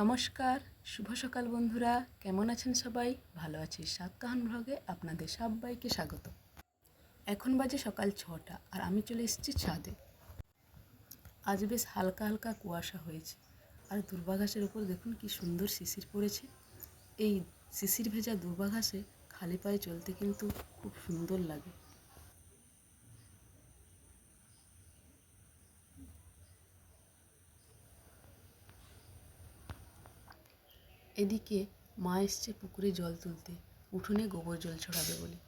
নমস্কার, শুভ সকাল বন্ধুরা। কেমন আছেন সবাই? ভালো আছি সাতকাহান ভ্লগে আপনাদের সবাইকে স্বাগত। এখন বাজে সকাল ছটা আর আমি চলে এসেছি ছাদে। আজ বেশ হালকা হালকা কুয়াশা হয়েছে। আর দুর্বা ঘাসের উপর দেখুন কি সুন্দর শিশির পড়েছে। এই শিশির ভেজা দুর্বাঘাসে খালি পায়ে চলতে কিন্তু খুব সুন্দর লাগে। এদিকে মা এসছে পুকুরে জল তুলতে, উঠোনে গোবর জল ছড়াবে বলে।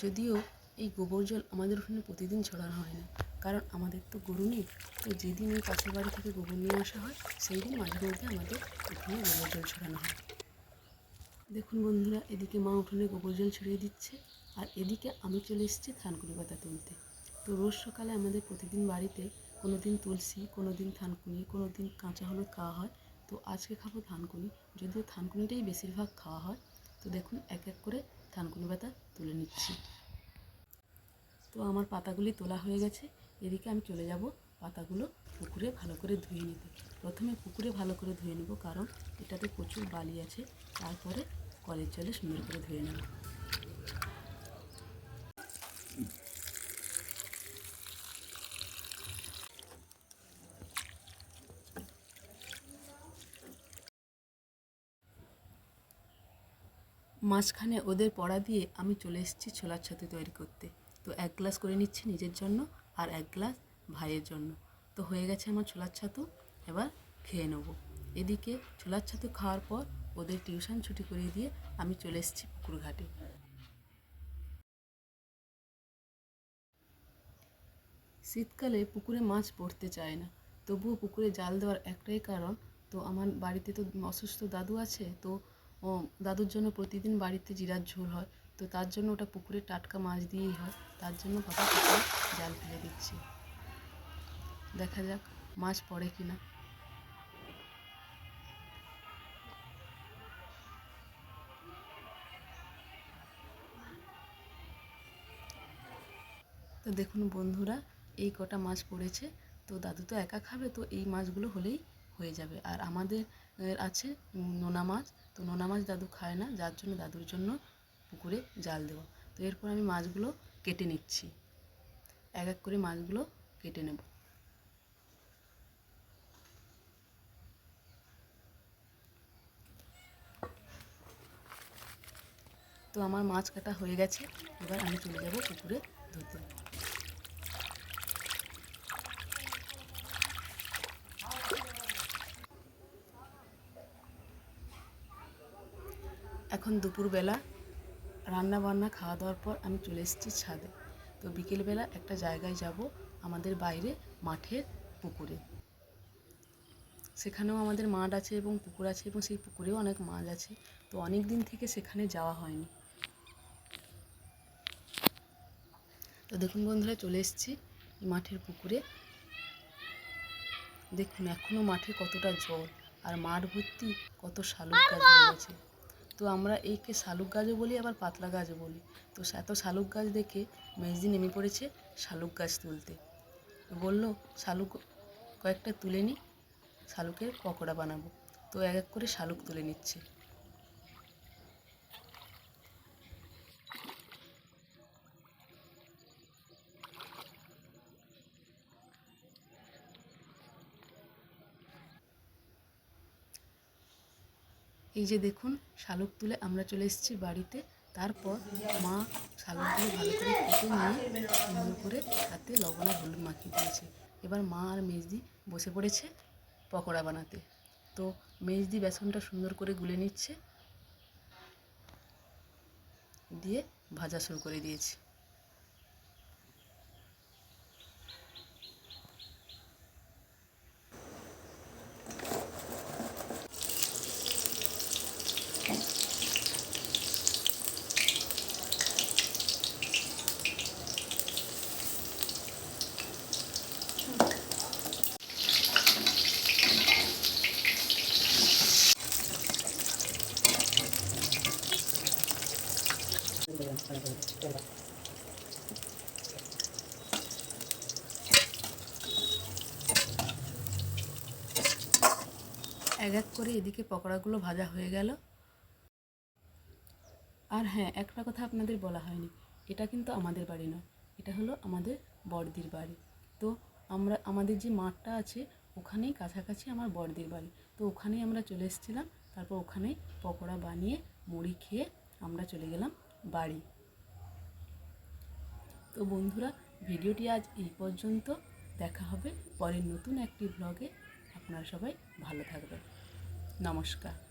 যদিও এই গোবর জল আমাদের উঠোনে প্রতিদিন ছড়ানো হয় না, কারণ আমাদের তো গরু নেই, তো যেদিন ওই পাশের বাড়ি থেকে গোবর নিয়ে আসা হয়, সেই দিন মাঝে মধ্যে আমাদের উঠোনে গোবর জল ছড়ানো হয়। দেখুন বন্ধুরা, এদিকে মা উঠোনে গোবর জল ছড়িয়ে দিচ্ছে, আর এদিকে আমি চলে এসেছি থানকুনি পাতা তুলতে। তো রোজ সকালে আমাদের প্রতিদিন বাড়িতে কোনো দিন তুলসী কোনো দিন থানকুনি কোনো দিন কাঁচা হলুদ খাওয়া হয় তো আজকে খাব থানকুনি যদিও থানকুনিটাই বেশিরভাগ খাওয়া হয়, তো দেখুন এক এক করে থানকুনি পাতা তুলে নিচ্ছি। তো আমার পাতাগুলি তোলা হয়ে গেছে। এদিকে আমি চলে যাব পাতাগুলো পুকুরে ভালো করে ধুয়ে নিতে। প্রথমে পুকুরে ভালো করে ধুয়ে নেব, কারণ এটাতে প্রচুর বালি আছে। তারপরে কলের জলে সুন্দর করে ধুয়ে নেব। মাঝখানে ওদের পড়া দিয়ে আমি চলে এসেছি ছোলার ছাতু তৈরি করতে। তো এক গ্লাস করে নিচ্ছি নিজের জন্য আর এক গ্লাস ভাইয়ের জন্য। তো হয়ে গেছে আমার ছোলার ছাতু, এবার খেয়ে নেব। এদিকে ছোলার ছাতু খাওয়ার পর ওদের টিউশন ছুটি করিয়ে দিয়ে আমি চলে এসেছি পুকুর ঘাটে। শীতকালে পুকুরে মাছ পড়তে চায় না। তবুও পুকুরে জাল দেওয়ার একটাই কারণ, তো আমার বাড়িতে তো অসুস্থ দাদু আছে, তো দাদুর জন্য প্রতিদিন বাড়িতে জিরার ঝোল হয়। তো তার জন্য ওটা পুকুরে টাটকা মাছ দিয়েই হয়। তার জন্য বাবা পুকুরে জাল ফেলে দিচ্ছি। দেখা যাক মাছ পড়ে কি না তো দেখুন বন্ধুরা, এই কটা মাছ পড়েছে। তো দাদু তো একা খাবে, তো এই মাছগুলো হলেই হয়ে যাবে। আর আমাদের আছে নোনা মাছ। তো নোনা মাছ দাদু খায় না, যার জন্য দাদুর জন্য পুকুরে জাল দেওয়া। তো এরপর আমি মাছগুলো কেটে নিচ্ছি। এক এক করে মাছগুলো কেটে নেব। তো আমার মাছ কাটা হয়ে গেছে। এবার আমি চলে যাব পুকুরে ধুতে এখন দুপুরবেলা রান্না বান্না খাওয়া দাওয়ার পর আমি চলে এসেছি ছাদে। তো বিকেলবেলা একটা জায়গায় যাব আমাদের বাইরে মাঠের পুকুরে। সেখানেও আমাদের মাঠ আছে এবং পুকুর আছে এবং সেই পুকুরেও অনেক মাছ আছে। তো অনেক দিন থেকে সেখানে যাওয়া হয়নি। তো দেখুন বন্ধুরা, চলে এসেছি মাঠের পুকুরে। দেখুন এখনও মাঠে কতটা জল আর মাঠ ভর্তি কত শালুক গাছ হয়ে তো আমরা এইকে শালুক গাছও বলি, আবার পাতলা গাছও বলি। তো এত শালুক গাছ দেখে মেজদি নেমে পড়েছে শালুক গাছ তুলতে। বলল, শালুক কয়েকটা তুলে নিই শালুকের পকোড়া বানাবো। তো এক এক করে শালুক তুলে নিচ্ছে। এই যে দেখুন, শালুক তুলে আমরা চলে এসেছি বাড়িতে। তারপর মা শালুকগুলো ভালো করে কেটে নিয়ে সুন্দর করে হাতে লবণ আর হলুদ মাখিয়ে দিয়েছে। এবার মা আর মেজদি বসে পড়েছে পকোড়া বানাতে। তো মেজদি বেসনটা সুন্দর করে গুলে নিচ্ছে, দিয়ে ভাজা শুরু করে দিয়েছে। এক এক করে এদিকে পকোড়াগুলো ভাজা হয়ে গেল। আর হ্যাঁ একটা কথা আপনাদের বলা হয়নি। এটা কিন্তু আমাদের বাড়ি নয়। এটা হলো আমাদের বড়দির বাড়ি। তো আমরা, আমাদের যে মাঠটা আছে, ওখানেই কাছাকাছি আমার বড়দির বাড়ি। তো ওখানেই আমরা চলে এসেছিলাম। তারপর ওখানেই পকোড়া বানিয়ে, মুড়ি খেয়ে আমরা চলে গেলাম। বাড়ি। তো বন্ধুরা, ভিডিওটি আজ এই পর্যন্ত। দেখা হবে পরের নতুন একটি ব্লগে আপনারা সবাই ভালো থাকবেন। নমস্কার।